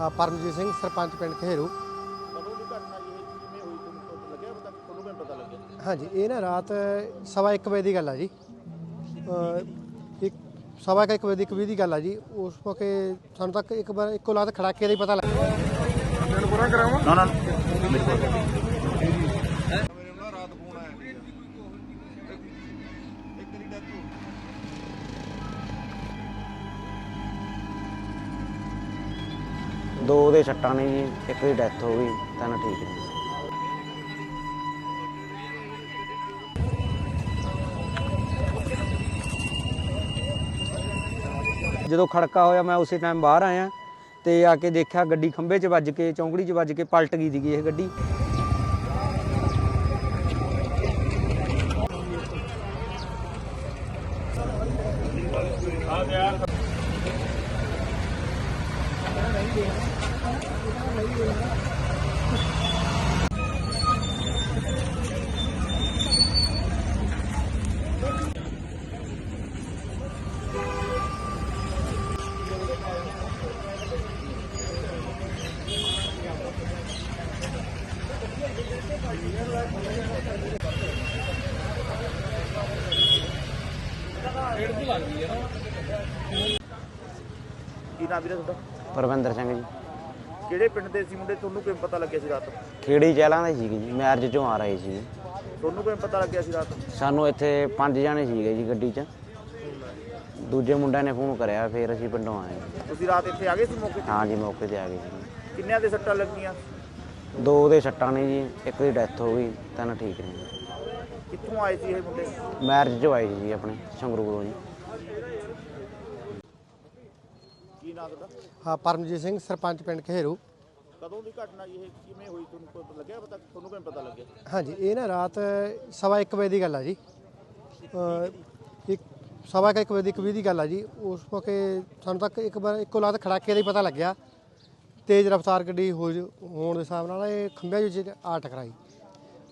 ਹਾਂ, ਪਰਮਜੀਤ ਸਿੰਘ ਸਰਪੰਚ ਪਿੰਡ ਖੇਰੂ ਕਦੋਂ ਦੀ ਘਟਨਾ ਇਹ ਕਿਵੇਂ ਹੋਈ? ਤੁਹਾਨੂੰ ਲੱਗਿਆ ਪਤਾ ਤੁਹਾਨੂੰ ਕਿਵੇਂ ਪਤਾ ਲੱਗਿਆ? ਹਾਂਜੀ ਇਹ ਨਾ ਰਾਤ ਸਵਾ ਇੱਕ ਵਜੇ ਦੀ ਗੱਲ ਆ ਜੀ। ਇੱਕ ਸਵਾ ਕੁ ਇੱਕ ਵਜੇ ਦੀ ਕਵੀ ਦੀ ਗੱਲ ਆ ਜੀ। ਉਸ ਮੌਕੇ ਸਾਨੂੰ ਤੱਕ ਇੱਕ ਵਾਰ ਇੱਕੋ ਲਾਤ ਖੜਾਕੇ ਦਾ ਹੀ ਪਤਾ ਲੱਗਾ ਨਾ ਨਾ। ਦੋ ਦੇ ਛੱਟਾਂ ਨੇ ਜੀ, ਇੱਕ ਦੀ ਡੈਥ ਹੋ ਗਈ, ਤਿੰਨ ਠੀਕ ਨੇ। ਜਦੋਂ ਖੜਕਾ ਹੋਇਆ, ਮੈਂ ਉਸੇ ਟਾਈਮ ਬਾਹਰ ਆਇਆ ਤੇ ਆ ਕੇ ਦੇਖਿਆ ਗੱਡੀ ਖੰਭੇ 'ਚ ਵੱਜ ਕੇ ਚੌਂਕੜੀ 'ਚ ਵੱਜ ਕੇ ਪਲਟ ਗਈ ਸੀਗੀ ਇਹ ਗੱਡੀ। ਕੀ ਨਾਮ ਵੀਰੇ ਤੁਹਾਡਾ? ਪਰਵਿੰਦਰ ਸਿੰਘ ਜੀ। ਕਿਹੜੇ ਪਿੰਡ ਦੇ ਸੀ ਮੁੰਡੇ? ਤੁਹਾਨੂੰ ਕਿਵੇਂ ਪਤਾ ਲੱਗਿਆ ਸੀ ਰਾਤ? ਖੇੜੀ ਚਹਿਲਾਂ ਦੇ ਸੀਗੇ ਜੀ ਮੈਰਿਜ 'ਚੋਂ ਆ ਰਹੇ ਸੀ। ਤੁਹਾਨੂੰ ਕਿਵੇਂ ਪਤਾ ਲੱਗਿਆ ਸੀ ਰਾਤ? ਸਾਨੂੰ ਇੱਥੇ ਪੰਜ ਜਾਣੇ ਸੀਗੇ ਜੀ ਗੱਡੀ 'ਚ। ਦੂਜੇ ਮੁੰਡਿਆਂ ਨੇ ਫੋਨ ਕਰਿਆ ਫਿਰ ਅਸੀਂ ਪਿੰਡੋਂ ਆਏ। ਤੁਸੀਂ ਰਾਤ ਇੱਥੇ ਆ ਗਏ ਸੀ ਮੌਕੇ ਹਾਂ ਜੀ ਮੌਕੇ ਤੇ ਆ ਗਏ ਤੇ ਕਿੰਨਿਆਂ ਦੇ ਸੱਟਾਂ ਲੱਗੀਆਂ? ਦੋ ਦੇ ਸੱਟਾਂ ਨੇ ਜੀ ਇੱਕ ਦੀ ਡੈਥ ਹੋ ਗਈ ਤਿੰਨ ਠੀਕ ਨੇ ਕਿੱਥੋਂ ਆਏ ਸੀ ਇਹ ਮੁੰਡੇ? ਮੈਰਿਜ 'ਚੋਂ ਆਏ ਸੀ ਜੀ ਆਪਣੇ ਸੰਗਰੂਰੋਂ ਜੀ। ਤੁਹਾਡਾ ਹਾਂ ਪਰਮਜੀਤ ਸਿੰਘ ਸਰਪੰਚ ਪਿੰਡ ਖੇਰੂ। ਕਦੋਂ ਦੀ ਘਟਨਾ ਇਹ? ਕਿਵੇਂ ਹੋਈ? ਤੁਹਾਨੂੰ ਕੋਈ ਲੱਗਿਆ? ਪਤਾ ਤੁਹਾਨੂੰ ਕਿਵੇਂ ਪਤਾ ਲੱਗਿਆ? ਹਾਂਜੀ ਇਹ ਨਾ ਰਾਤ ਸਵਾ ਇੱਕ ਵਜੇ ਦੀ ਗੱਲ ਆ ਜੀ। ਅਹ ਇੱਕ ਸਵਾ ਕੁ ਇੱਕ ਵਜੇ ਦੀ ਕਵੀ ਦੀ ਗੱਲ ਆ ਜੀ। ਉਸ ਮੌਕੇ ਸਾਨੂੰ ਤੱਕ ਇੱਕ ਵਾਰ ਇੱਕੋ ਲਾਤ ਖੜਾਕੇ ਦਾ ਹੀ ਪਤਾ ਲੱਗਿਆ। ਤੇਜ਼ ਰਫ਼ਤਾਰ ਗੱਡੀ ਹੋ ਜ- ਹੋਣ ਦੇ ਹਿਸਾਬ ਨਾਲ ਇਹ ਖੰਭਿਆਂ ਵਿੱਚ ਆ ਟਕਰਾਈ।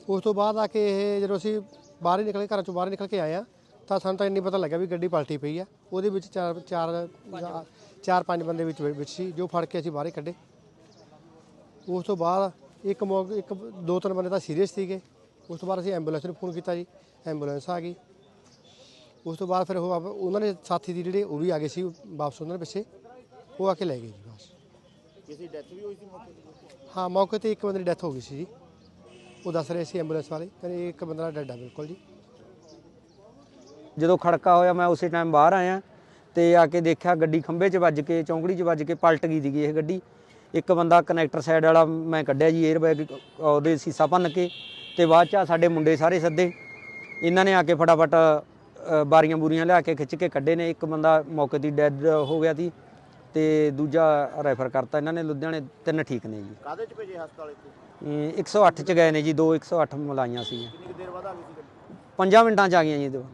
ਉਸ ਤੋਂ ਬਾਅਦ ਆ ਕੇ ਇਹ ਜਦੋਂ ਅਸੀਂ ਬਾਹਰ ਹੀ ਨਿਕਲੇ ਘਰਾਂ ਚੋਂ ਬਾਹਰ ਨਿਕਲ ਕੇ ਆਏ ਆ ਤਾਂ ਸਾਨੂੰ ਤਾਂ ਇੰਨੀ ਪਤਾ ਲੱਗਾ ਵੀ ਗੱਡੀ ਪਲਟੀ ਪਈ ਆ। ਉਹਦੇ ਵਿੱਚ ਚਾਰ ਚਾਰ ਚਾਰ ਪੰਜ ਬੰਦੇ ਵਿੱਚ ਵਿੱਚ ਸੀ ਜੋ ਫੜ ਕੇ ਅਸੀਂ ਬਾਹਰ ਹੀ ਕੱਢੇ। ਉਸ ਤੋਂ ਬਾਅਦ ਇੱਕ ਮੌਕੇ ਇੱਕ ਦੋ ਤਿੰਨ ਬੰਦੇ ਤਾਂ ਸੀਰੀਅਸ ਸੀਗੇ। ਉਸ ਤੋਂ ਬਾਅਦ ਅਸੀਂ ਐਂਬੂਲੈਂਸ ਨੂੰ ਫੋਨ ਕੀਤਾ ਜੀ। ਐਂਬੂਲੈਂਸ ਆ ਗਈ। ਉਸ ਤੋਂ ਬਾਅਦ ਫਿਰ ਉਹ ਆਪ- ਉਹਨਾਂ ਦੇ ਸਾਥੀ ਦੀ ਜਿਹੜੇ ਉਹ ਵੀ ਆ ਗਏ ਸੀ ਵਾਪਸ ਉਹਨਾਂ ਦੇ ਪਿੱਛੇ। ਉਹ ਆ ਕੇ ਲੈ ਗਏ ਜੀ ਬਸ ਕਿਸੇ ਡੈਥ ਵੀ ਹੋਈ ਸੀ ਮੌਕੇ ਤੇ? ਹਾਂ ਮੌਕੇ ਤੇ ਇੱਕ ਬੰਦੇ ਦੀ ਡੈਥ ਹੋ ਗਈ ਸੀ ਜੀ। ਉਹ ਦੱਸ ਰਹੇ ਸੀ ਐਂਬੂਲੈਂਸ ਵਾਲੇ। ਕਹਿੰਦੇ ਇੱਕ ਬੰਦਾ ਡੈਡ ਆ ਬਿਲਕੁਲ ਜੀ। ਜਦੋਂ ਖੜਕਾ ਹੋਇਆ ਮੈਂ ਉਸੇ ਟਾਈਮ ਬਾਹਰ ਆਇਆ ਤੇ ਆ ਕੇ ਦੇਖਿਆ ਗੱਡੀ ਖੰਭੇ 'ਚ ਵੱਜ ਕੇ ਚੌਂਕੜੀ 'ਚ ਵੱਜ ਕੇ ਪਲਟ ਗਈ ਸੀਗੀ ਇਹ ਗੱਡੀ। ਇੱਕ ਬੰਦਾ ਕਨੈਕਟਰ ਸਾਈਡ ਵਾਲਾ ਮੈਂ ਕੱਢਿਆ ਜੀ 에ਅਰ ਬੈਗ ਉਹਦੇ ਸੀਸਾ ਭੰਨ ਕੇ ਤੇ ਬਾਅਦ 'ਚ ਸਾਡੇ ਮੁੰਡੇ ਸਾਰੇ ਸੱਦੇ। ਇਹਨਾਂ ਨੇ ਆ ਕੇ ਫਟਾਫਟ ਬਾਰੀਆਂ ਬੂਰੀਆਂ ਲਿਆ ਕੇ ਖਿੱਚ ਕੇ ਕੱਢੇ ਨੇ। ਇੱਕ ਬੰਦਾ ਮੌਕੇ ਦੀ ਡੈਡ ਹੋ ਗਿਆ ਸੀ ਤੇ ਦੂਜਾ ਰੈਫਰ ਕਰਤਾ ਇਹਨਾਂ ਨੇ ਲੁਧਿਆਣੇ ਤਿੰਨ ਠੀਕ ਨੇ ਜੀ। ਕਾਦੇ ਚ ਭੇਜੇ ਹਸਪਤਾਲ ਇੱਥੇ? ਇਹ 108 ਚ ਗਏ ਨੇ ਜੀ ਦੋ 108 ਮਲਾਈਆਂ ਸੀ ਕਿੰਨੀ ਦੇਰ ਬਾਅਦ ਆ ਗਈ ਸੀ ਗੱਡੀ? ਪੰਜਾਂ ਮਿੰਟਾਂ ਚ ਆ ਗਈਆਂ ਜੀ ਦੋ।